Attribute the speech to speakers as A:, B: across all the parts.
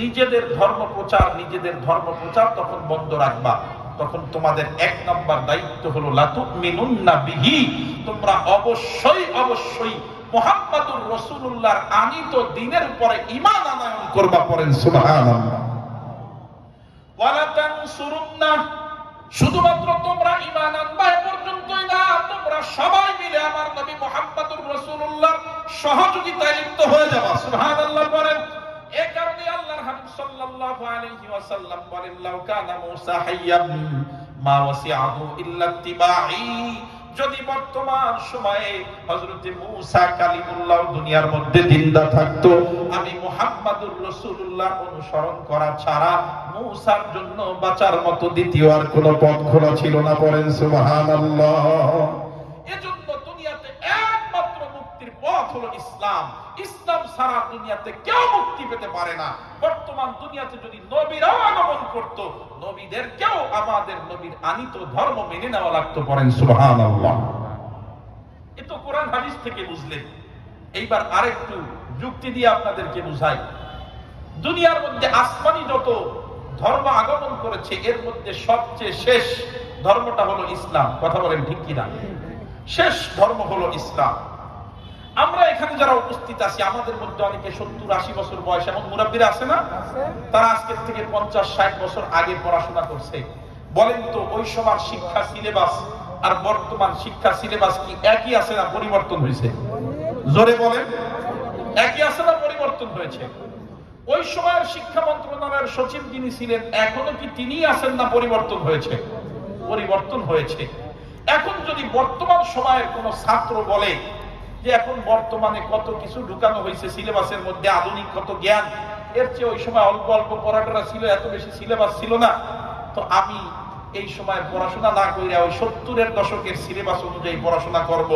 A: নিজেদের ধর্ম প্রচার, নিজেদের ধর্ম প্রচার তখন বন্ধ রাখবা। তখন তোমাদের এক নম্বর দায়িত্ব হলো লাতু মিনুন্না বিহি, তোমরা অবশ্যই অবশ্যই মোহাম্মদুর রসুল্লাহর আনিত দিনের ইমান আনায়ন করবা পড়েন, সুবহানাল্লাহ। ওয়ালা তানসুরুন্নাহ শুধুমাত্র তোমরা ইমান আনবা এ পর্যন্তই না, তোমরা সবাই মিলে আমার নবী মুহাম্মদুর রাসূলুল্লাহ সহযোগিতায় লিপ্ত হয়ে যাবা, সুবহানাল্লাহ বলেন হাবিব সাল্লাল্লাহু আলাইহি ওয়াসাল্লাম বলেন, লাউ কানা মূসা মা ওয়াসিআহু ইল্লা যদি বর্তমান সময়ে হযরতে মূসা কালিমুল্লাহ দুনিয়ার মধ্যে জিন্দা থাকতো, আমি মুহাম্মাদুর রাসূলুল্লাহ অনুসরণ করা ছাড়া মূসার জন্য বাঁচার মতো দ্বিতীয় আর কোনো পথ খোলা ছিল না পড়েন সুবহানাল্লাহ। এজন্য দুনিয়াতে একমাত্র মুক্তির পথ হলো ইসলাম। ইসলাম সারা দুনিয়াতে কেউ মুক্তি পেতে পারে না। বর্তমান দুনিয়াতে যদি নবীরা আগমন করত নবীদের কেউ আমাদের নবীর আনিত ধর্ম মেনে নেওয়া লাগতো পড়েন সুবহানাল্লাহ। এ তো কোরআন হাদিস থেকে বুঝলেন। এইবার আরেকটু যুক্তি দিয়ে আপনাদেরকে বুঝাই। দুনিয়ার মধ্যে আসমানি যত ধর্ম আগমন করেছে, এর মধ্যে সবচেয়ে শেষ ধর্মটা হলো ইসলাম। কথা বলেন ঠিক কিনা? শেষ ধর্ম হলো ইসলাম। এখানে যারা উপস্থিত আছি, আমাদের মধ্যে অনেকে সত্তর আশি বছর বয়স এমন মুরাব্বিরা আছে না? তারা আজকের থেকে পঞ্চাশ, ষাট বছর আগে পড়াশোনা করছে। বলেন তো, ওই সময় শিক্ষা সিলেবাস আর বর্তমান শিক্ষা সিলেবাস কি একই আছে না পরিবর্তন হয়েছে? জোরে বলেন, একই আছে না পরিবর্তন হয়েছে? ওই সময়ের শিক্ষা মন্ত্রণালয়ের সচিব যিনি ছিলেন, এখনও কি তিনি আছেন না পরিবর্তন হয়েছে? পরিবর্তন হয়েছে। এখন যদি বর্তমান সময়ের কোন ছাত্র বলে যে এখন বর্তমানে কত কিছু ঢুকানো হয়েছে সিলেবাসের মধ্যে, আধুনিক কত জ্ঞান, এর চেয়ে ওই সময় অল্প অল্প পড়াটা ছিল, এত বেশি সিলেবাস ছিল না। তো আমি এই সময় পড়াশোনা না কইরা ওই সত্তরের দশকের সিলেবাস অনুযায়ী পড়াশোনা করব।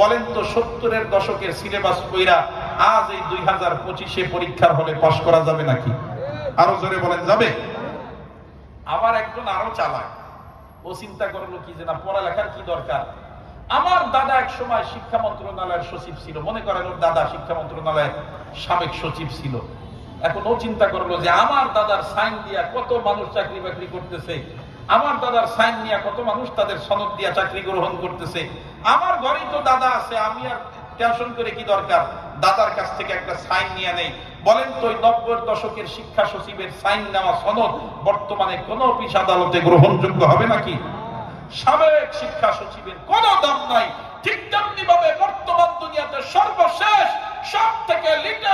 A: বলেন তো সত্তরের দশকের সিলেবাস কইরা আজ এই দুই হাজার পঁচিশে পরীক্ষার হলে পাশ করা যাবে নাকি? আরও জোরে বলেন, যাবে? আবার একজন আরও চালাক। ও চিন্তা করল কি যে না, পড়ালেখার কি দরকার? আমার দাদা এক সময় শিক্ষা মন্ত্রণালয়ের সচিব ছিল। মনে করেন ওর দাদা শিক্ষা মন্ত্রণালয়ের সাবেক সচিব ছিল। এখন ও চিন্তা করল যে আমার দাদার সাইন দিয়া কত মানুষ চাকরি বাকরি করতেছে। আমার দাদার সাইন নিয়ে কত মানুষ তাদের সনদ দিয়া চাকরি গ্রহণ করতেছে। আমার ঘরেই তো দাদা আছে, আমি আর টেনশন করে কি দরকার? দাদার কাছ থেকে একটা সাইন নিয়ে নেই। বলেন তো ওই নব্বই দশকের শিক্ষা সচিবের সাইন নেওয়া সনদ বর্তমানে কোন অফিস আদালতে গ্রহণযোগ্য হবে নাকি? সাবেক শিক্ষা সচিবের কোন দাম নাই। ঠিক তেমনি ভাবে বর্তমান দুনিয়াতে সর্বশেষ সব থেকে লিটেস্ট